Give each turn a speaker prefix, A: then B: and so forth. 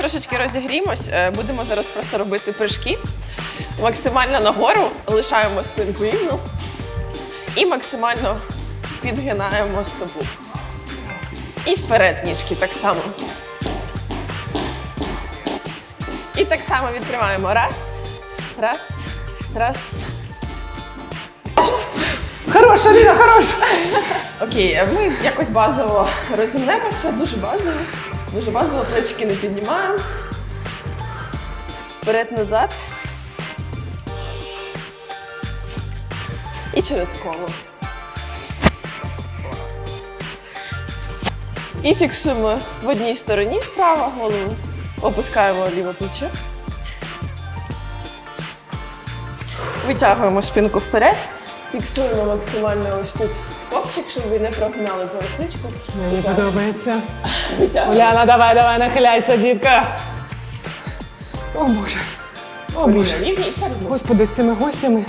A: Трошечки розігріємось, е, будемо зараз просто робити прыжки. Максимально нагору лишаємо спинку рівну і максимально підгинаємо стопу. І вперед ніжки так само. І так само відкриваємо. Раз, раз, раз.
B: Хороша, Ліна, хороша.
A: Окей, е, ми якось базово розімнемося, дуже базово. Дуже базово, плечики не піднімаємо. Вперед-назад. І через коло. І фіксуємо в одній стороні справа голову. Опускаємо ліве плече. Витягуємо спинку вперед. Фіксуємо максимально ось тут копчик, щоб ви не прогинали поясничку.
B: Мені
A: Витягуємо.
B: подобається.
A: Витягуємо.
B: Уляна, давай, давай, нахиляйся, дітка. О Боже. О Боже.
A: рівні і через низ.
B: Господи, з цими гостями